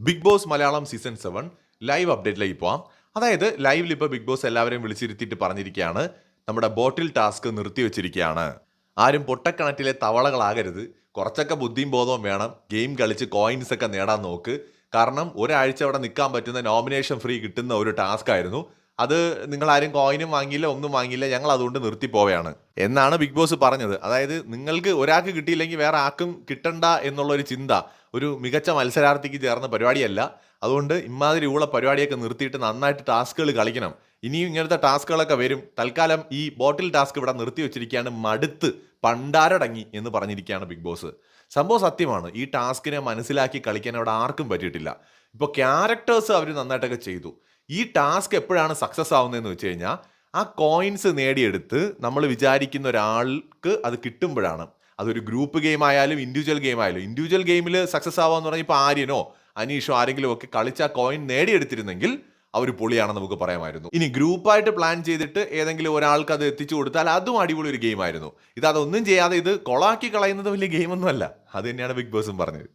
Bigg Boss Malayalam season seven live അപ്ഡേറ്റിലേക്ക് പോവാം. അതായത് ലൈവിൽ ഇപ്പോൾ ബിഗ് ബോസ് എല്ലാവരെയും വിളിച്ചിരുത്തിയിട്ട് പറഞ്ഞിരിക്കുകയാണ്. നമ്മുടെ ബോട്ടിൽ ടാസ്ക് നിർത്തിവെച്ചിരിക്കുകയാണ് ആരും പൊട്ടക്കണറ്റിലെ തവളകളാകരുത്. കുറച്ചൊക്കെ ബുദ്ധിയും ബോധവും വേണം. ഗെയിം കളിച്ച് കോയിൻസ് ഒക്കെ നേടാൻ നോക്ക്. കാരണം ഒരാഴ്ച അവിടെ നിൽക്കാൻ പറ്റുന്ന നോമിനേഷൻ ഫ്രീ കിട്ടുന്ന ഒരു ടാസ്ക് ആയിരുന്നു. അത് നിങ്ങൾ ആരും കോയിനും വാങ്ങിയില്ല ഒന്നും വാങ്ങിയില്ല ഞങ്ങൾ അതുകൊണ്ട് നിർത്തി പോവുകയാണ്. എന്നാണ് ബിഗ് ബോസ് പറഞ്ഞത്. അതായത് നിങ്ങൾക്ക് ഒരാൾക്ക് കിട്ടിയില്ലെങ്കിൽ വേറെ ആർക്കും കിട്ടണ്ട എന്നുള്ള ഒരു ചിന്ത ഒരു മികച്ച മത്സരാർത്ഥിക്ക് ചേർന്ന പരിപാടിയല്ല. അതുകൊണ്ട് ഇമാതിരി ഉള്ള പരിപാടിയൊക്കെ നിർത്തിയിട്ട് നന്നായിട്ട് ടാസ്കുകൾ കളിക്കണം. ഇനിയും ഇങ്ങനത്തെ ടാസ്കുകളൊക്കെ വരും. തൽക്കാലം ഈ ബോട്ടിൽ ടാസ്ക് ഇവിടെ നിർത്തി വെച്ചിരിക്കുകയാണ്. മടുത്ത് പണ്ടാരടങ്ങി എന്ന് പറഞ്ഞിരിക്കുകയാണ് ബിഗ് ബോസ് സംഭവം സത്യമാണ്. ഈ ടാസ്കിനെ മനസ്സിലാക്കി കളിക്കാൻ അവിടെ ആർക്കും പറ്റിയിട്ടില്ല. ഇപ്പോൾ ക്യാരക്ടേഴ്സ് അവർ നന്നായിട്ടൊക്കെ ചെയ്തു. ഈ ടാസ്ക് എപ്പോഴാണ് സക്സസ് ആവുന്നതെന്ന് വെച്ച് കഴിഞ്ഞാൽ ആ കോയിൻസ് നേടിയെടുത്ത് നമ്മൾ വിചാരിക്കുന്ന ഒരാൾക്ക് അത് കിട്ടുമ്പോഴാണ്. അതൊരു ഗ്രൂപ്പ് ഗെയിം ആയാലും ഇൻഡിവിജ്വൽ ഗെയിം ആയാലും. ഇൻഡിവിജ്വൽ ഗെയിമിൽ സക്സസ് ആവാന്ന് പറഞ്ഞാൽ ഇപ്പോൾ ആര്യനോ അനീഷോ ആരെങ്കിലും ഒക്കെ കളിച്ച കോയിൻ നേടിയെടുത്തിരുന്നെങ്കിൽ അവർ പൊളിയാണെന്ന് നമുക്ക് പറയാമായിരുന്നു. ഇനി ഗ്രൂപ്പായിട്ട് പ്ലാൻ ചെയ്തിട്ട് ഏതെങ്കിലും ഒരാൾക്ക് അത് എത്തിച്ചു കൊടുത്താൽ അതും അടിപൊളി ഒരു ഗെയിമായിരുന്നു ഇത് അതൊന്നും ചെയ്യാതെ ഇത് കൊളാക്കി കളയുന്നത് വലിയ ഗെയിമൊന്നുമല്ല അത് തന്നെയാണ് ബിഗ് ബോസും പറഞ്ഞത്.